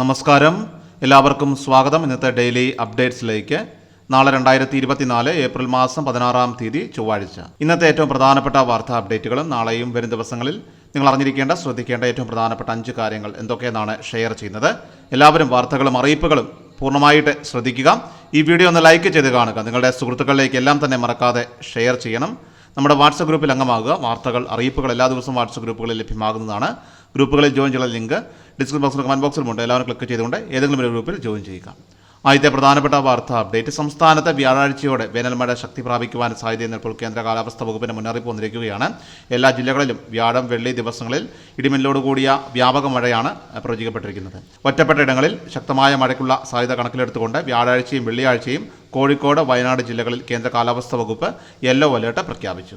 നമസ്കാരം. എല്ലാവർക്കും സ്വാഗതം. ഇന്നത്തെ ഡെയിലി അപ്ഡേറ്റ്സിലേക്ക്. നാളെ രണ്ടായിരത്തി ഇരുപത്തിനാല് ഏപ്രിൽ മാസം പതിനാറാം തീയതി ചൊവ്വാഴ്ച. ഇന്നത്തെ ഏറ്റവും പ്രധാനപ്പെട്ട വാർത്താ അപ്ഡേറ്റുകളും നാളെയും വരും ദിവസങ്ങളിൽ നിങ്ങൾ അറിഞ്ഞിരിക്കേണ്ട ശ്രദ്ധിക്കേണ്ട ഏറ്റവും പ്രധാനപ്പെട്ട അഞ്ച് കാര്യങ്ങൾ എന്തൊക്കെയെന്നാണ് ഷെയർ ചെയ്യുന്നത്. എല്ലാവരും വാർത്തകളും അറിയിപ്പുകളും പൂർണമായിട്ട് ശ്രദ്ധിക്കുക. ഈ വീഡിയോ ഒന്ന് ലൈക്ക് ചെയ്ത് കാണുക. നിങ്ങളുടെ സുഹൃത്തുക്കളിലേക്ക് എല്ലാം തന്നെ മറക്കാതെ ഷെയർ ചെയ്യണം. നമ്മുടെ വാട്സപ്പ് ഗ്രൂപ്പിൽ അംഗമാകുക. വാർത്തകൾ അറിയിപ്പുകൾ എല്ലാ ദിവസവും വാട്സപ്പ് ഗ്രൂപ്പുകളിൽ ലഭ്യമാകുന്നതാണ്. ഗ്രൂപ്പുകളിൽ ജോയിൻ ചെയ്യുന്ന ലിങ്ക് ഡിസ്ക്രിപ്ഷൻ ബോക്സിലും കമന്റ് ബോക്സിലുമുണ്ട്. എല്ലാവരും ക്ലിക്ക് ചെയ്തുകൊണ്ട് ഏതെങ്കിലും ഒരു ഗ്രൂപ്പിൽ ജോയിൻ ചെയ്യുക. ആദ്യത്തെ പ്രധാനപ്പെട്ട വാർത്ത അപ്ഡേറ്റ്. സംസ്ഥാനത്ത് വ്യാഴാഴ്ചയോടെ വേനൽമഴ ശക്തി പ്രാപിക്കുവാൻ സാധ്യതയെന്ന് ഇപ്പോൾ കേന്ദ്ര കാലാവസ്ഥാ വകുപ്പിന്റെ മുന്നറിയിപ്പ് വന്നിരിക്കുകയാണ്. എല്ലാ ജില്ലകളിലും വ്യാഴം വെള്ളി ദിവസങ്ങളിൽ ഇടിമിന്നലോട് കൂടിയ വ്യാപക മഴയാണ് പ്രവചിക്കപ്പെട്ടിരിക്കുന്നത് ഒറ്റപ്പെട്ട ഇടങ്ങളിൽ ശക്തമായ മഴയ്ക്കുള്ള സാധ്യത കണക്കിലെടുത്തുകൊണ്ട് വ്യാഴാഴ്ചയും വെള്ളിയാഴ്ചയും കോഴിക്കോട് വയനാട് ജില്ലകളിൽ കേന്ദ്ര കാലാവസ്ഥാ വകുപ്പ് യെല്ലോ അലേർട്ട് പ്രഖ്യാപിച്ചു.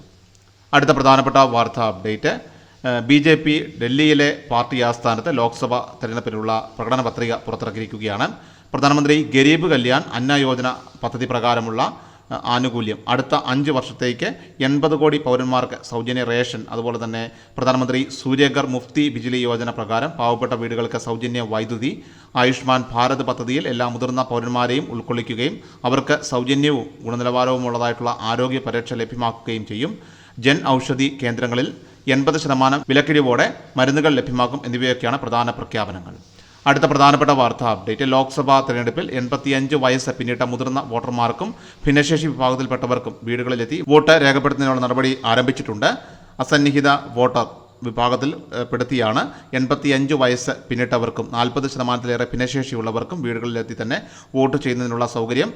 അടുത്ത പ്രധാനപ്പെട്ട വാർത്താ അപ്ഡേറ്റ്. ബി ജെ പി ഡൽഹിയിലെ പാർട്ടി ആസ്ഥാനത്ത് ലോക്സഭ തെരഞ്ഞെടുപ്പിനുള്ള പ്രകടന പത്രിക പുറത്തിറക്കിയിരിക്കുകയാണ്. പ്രധാനമന്ത്രി ഗരീബ് കല്യാൺ അന്ന യോജന പദ്ധതി പ്രകാരമുള്ള ആനുകൂല്യം. അടുത്ത അഞ്ച് വർഷത്തേക്ക് എൺപത് കോടി പൗരന്മാർക്ക് സൗജന്യ റേഷൻ അതുപോലെ തന്നെ പ്രധാനമന്ത്രി സൂര്യഘർ മുഫ്തി ബിജിലി യോജന പ്രകാരം പാവപ്പെട്ട വീടുകൾക്ക് സൗജന്യ വൈദ്യുതി ആയുഷ്മാൻ ഭാരത് പദ്ധതിയിൽ എല്ലാ മുതിർന്ന പൗരന്മാരെയും ഉൾക്കൊള്ളിക്കുകയും അവർക്ക് സൗജന്യവും ഗുണനിലവാരവും ഉള്ളതായിട്ടുള്ള ആരോഗ്യ പരിരക്ഷ ലഭ്യമാക്കുകയും ചെയ്യും. ജൻ ഔഷധി കേന്ദ്രങ്ങളിൽ എൺപത് ശതമാനം വിലക്കിഴിവോടെ മരുന്നുകൾ ലഭ്യമാക്കും എന്നിവയൊക്കെയാണ് പ്രധാന പ്രഖ്യാപനങ്ങൾ. അടുത്ത പ്രധാനപ്പെട്ട വാർത്താ അപ്ഡേറ്റ്. ലോക്സഭാ തെരഞ്ഞെടുപ്പിൽ എൺപത്തിയഞ്ച് വയസ്സ് പിന്നിട്ട മുതിർന്ന വോട്ടർമാർക്കും ഭിന്നശേഷി വിഭാഗത്തിൽപ്പെട്ടവർക്കും വീടുകളിലെത്തി വോട്ട് രേഖപ്പെടുത്തുന്നതിനുള്ള നടപടി ആരംഭിച്ചിട്ടുണ്ട്. അസന്നിഹിത വോട്ടർ വിഭാഗത്തിൽ പെടുത്തിയാണ്. എൺപത്തിയഞ്ച് വയസ്സ് പിന്നിട്ടവർക്കും നാൽപ്പത് ശതമാനത്തിലേറെ ഭിന്നശേഷിയുള്ളവർക്കും വീടുകളിലെത്തി തന്നെ വോട്ട് ചെയ്യുന്നതിനുള്ള സൗകര്യം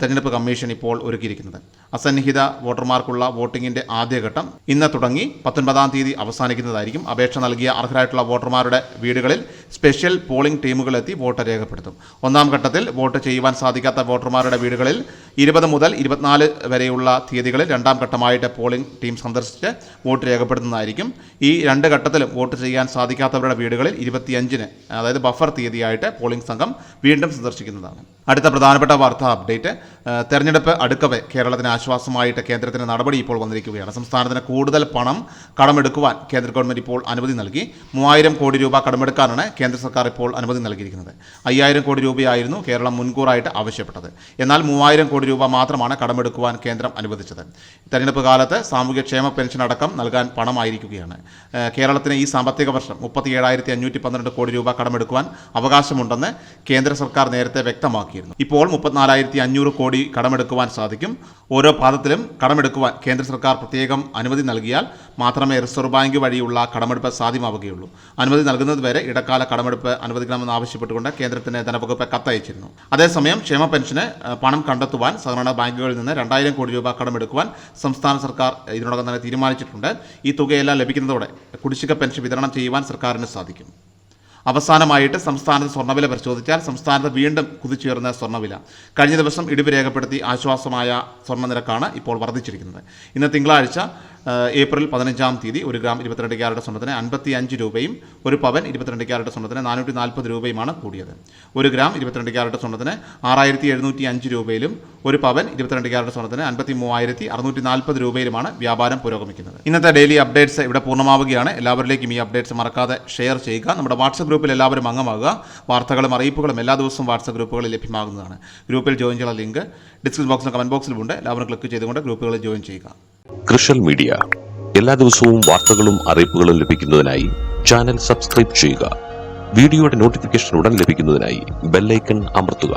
തെരഞ്ഞെടുപ്പ് കമ്മീഷൻ ഇപ്പോൾ ഒരുക്കിയിരിക്കുന്നത്. അസന്നിഹിത വോട്ടർമാർക്കുള്ള വോട്ടിംഗിന്റെ ആദ്യഘട്ടം ഇന്ന് തുടങ്ങി. പത്തൊൻപതാം തീയതി അവസാനിക്കുന്നതായിരിക്കും. അപേക്ഷ നൽകിയ അർഹരായിട്ടുള്ള വോട്ടർമാരുടെ വീടുകളിൽ സ്പെഷ്യൽ പോളിംഗ് ടീമുകളെത്തി വോട്ട് രേഖപ്പെടുത്തും. ഒന്നാം ഘട്ടത്തിൽ വോട്ട് ചെയ്യുവാൻ സാധിക്കാത്ത വോട്ടർമാരുടെ വീടുകളിൽ ഇരുപത് മുതൽ ഇരുപത്തിനാല് വരെയുള്ള തീയതികളിൽ രണ്ടാം ഘട്ടമായിട്ട് പോളിംഗ് ടീം സന്ദർശിച്ച് വോട്ട് രേഖപ്പെടുത്തുന്നതായിരിക്കും. ഈ രണ്ട് ഘട്ടത്തിലും വോട്ട് ചെയ്യാൻ സാധിക്കാത്തവരുടെ വീടുകളിൽ ഇരുപത്തിയഞ്ചിന് അതായത് ബഫർ തീയതിയായിട്ട് പോളിംഗ് സംഘം വീണ്ടും സന്ദർശിക്കുന്നതാണ്. അടുത്ത പ്രധാനപ്പെട്ട വാർത്താ അപ്ഡേറ്റ് തെരഞ്ഞെടുപ്പ് അടുക്കവെ കേരളത്തിന് ആശ്വാസമായിട്ട് കേന്ദ്രത്തിന് നടപടി ഇപ്പോൾ വന്നിരിക്കുകയാണ്. സംസ്ഥാനത്തിന് കൂടുതൽ പണം കടമെടുക്കുവാൻ കേന്ദ്ര ഗവൺമെന്റ് ഇപ്പോൾ അനുമതി നൽകി. മൂവായിരം കോടി രൂപ കടമെടുക്കാനാണ് കേന്ദ്ര സർക്കാർ ഇപ്പോൾ അനുമതി നൽകിയിരിക്കുന്നത്. അയ്യായിരം കോടി രൂപയായിരുന്നു കേരളം മുൻകൂറായിട്ട് ആവശ്യപ്പെട്ടത്. എന്നാൽ മൂവായിരം കോടി രൂപ മാത്രമാണ് കടമെടുക്കുവാൻ കേന്ദ്രം അനുവദിച്ചത്. തെരഞ്ഞെടുപ്പ് കാലത്ത് സാമൂഹ്യക്ഷേമ പെൻഷൻ അടക്കം നൽകാൻ പണമായിരിക്കുകയാണ്. കേരളത്തിന് ഈ സാമ്പത്തിക വർഷം മുപ്പത്തി ഏഴായിരത്തി അഞ്ഞൂറ്റി പന്ത്രണ്ട് കോടി രൂപ കടമെടുക്കുവാൻ അവകാശമുണ്ടെന്ന് കേന്ദ്ര സർക്കാർ നേരത്തെ വ്യക്തമാക്കിയിരുന്നു. ഇപ്പോൾ മുപ്പത്തിനാലായിരത്തി അഞ്ഞൂറ് കോടി കടമെടുക്കുവാൻ സാധിക്കും. ഓരോ പാദത്തിലും കടമെടുക്കുവാൻ കേന്ദ്ര സർക്കാർ പ്രത്യേകം അനുമതി നൽകിയാൽ മാത്രമേ റിസർവ് ബാങ്ക് വഴിയുള്ള കടമെടുപ്പ് സാധ്യമാവുകയുള്ളൂ. അനുമതി നൽകുന്നത് വരെ ഇടക്കാല കടമെടുപ്പ് അനുവദിക്കണമെന്ന് ആവശ്യപ്പെട്ടുകൊണ്ട് കേന്ദ്രത്തിന് ധനവകുപ്പ് കത്തയച്ചിരുന്നു. അതേസമയം ക്ഷേമ പെൻഷന് പണം കണ്ടെത്തുവാൻ സാധാരണ ബാങ്കുകളിൽ നിന്ന് രണ്ടായിരം കോടി രൂപ കടമെടുക്കുവാൻ സംസ്ഥാന സർക്കാർ ഇതിനോടകം തന്നെ തീരുമാനിച്ചിട്ടുണ്ട്. ഈ തുകയെല്ലാം ലഭിക്കുന്നതോടെ കുടിശ്ശിക പെൻഷൻ വിതരണം ചെയ്യുവാൻ സർക്കാരിന് സാധിക്കും. അവസാനമായിട്ട് സംസ്ഥാനത്ത് സ്വർണവില പരിശോധിച്ചാൽ സംസ്ഥാനത്ത് വീണ്ടും കുതിച്ചുയർന്ന സ്വർണവില. കഴിഞ്ഞ ദിവസം ഇടിവ് രേഖപ്പെടുത്തി ആശ്വാസമായ സ്വർണനിരക്കാണ് ഇപ്പോൾ വർദ്ധിച്ചിരിക്കുന്നത്. ഇന്ന് തിങ്കളാഴ്ച ഏപ്രിൽ പതിനഞ്ചാം തീയതി ഒരു ഗ്രാം ഇരുപത്തിരണ്ട് ക്യാരറ്റ് സ്വർണത്തിന് അൻപത്തി അഞ്ച് രൂപയും ഒരു പവൻ ഇരുപത്തിരണ്ട് ക്യാരറ്റ് സ്വർണത്തിന് നാനൂറ്റി നാൽപ്പത് രൂപയുമാണ് കൂടിയത്. ഒരു ഗ്രാം ഇരുപത്തിരണ്ട് ക്യാരറ്റ് സ്വർണത്തിന് ആറായിരത്തി എഴുന്നൂറ്റി അഞ്ച് രൂപയിലും ഒരു പവൻ ഇരുപത്തിരണ്ട് ക്യാരറ്റ് സ്വർണത്തിന് അൻപത്തി മൂവായിരത്തി അറുന്നൂറ്റി നാൽപ്പത് രൂപയിലുമാണ് വ്യാപാരം പുരോഗമിക്കുന്നത്. ഇന്നത്തെ ഡെയിലി അപ്ഡേറ്റ്സ് ഇവിടെ പൂർണമാവുകയാണ്. എല്ലാവരിലേക്കും ഈ അപ്ഡേറ്റ്സ് മറക്കാതെ ഷെയർ ചെയ്യുക. നമ്മുടെ വാട്സപ്പ് ഗ്രൂപ്പിൽ എല്ലാവരും അംഗമാകുക. വാർത്തകളും അറിയിപ്പുകളും എല്ലാ ദിവസവും വാട്സപ്പ് ഗ്രൂപ്പുകളിൽ ലഭ്യമാകുന്നതാണ്. ഗ്രൂപ്പിൽ ജോയിൻ ചെയ്യാനുള്ള ലിങ്ക് ഡിസ്ക്രിപ്ഷൻ ബോക്സിലും കമന്റ് ബോക്സിലുമുണ്ട് എല്ലാവരും ക്ലിക്ക് ചെയ്തുകൊണ്ട് ഗ്രൂപ്പുകളിൽ ജോയിൻ ചെയ്യുക. കൃഷൽ മീഡിയ എല്ലാ ദിവസവും വാർത്തകളും അറിയിപ്പുകളും ലഭിക്കുന്നതിനായി ചാനൽ സബ്സ്ക്രൈബ് ചെയ്യുക. വീഡിയോയുടെ നോട്ടിഫിക്കേഷൻ ഉടൻ ലഭിക്കുന്നതിനായി ബെല്ലൈക്കൺ അമർത്തുക.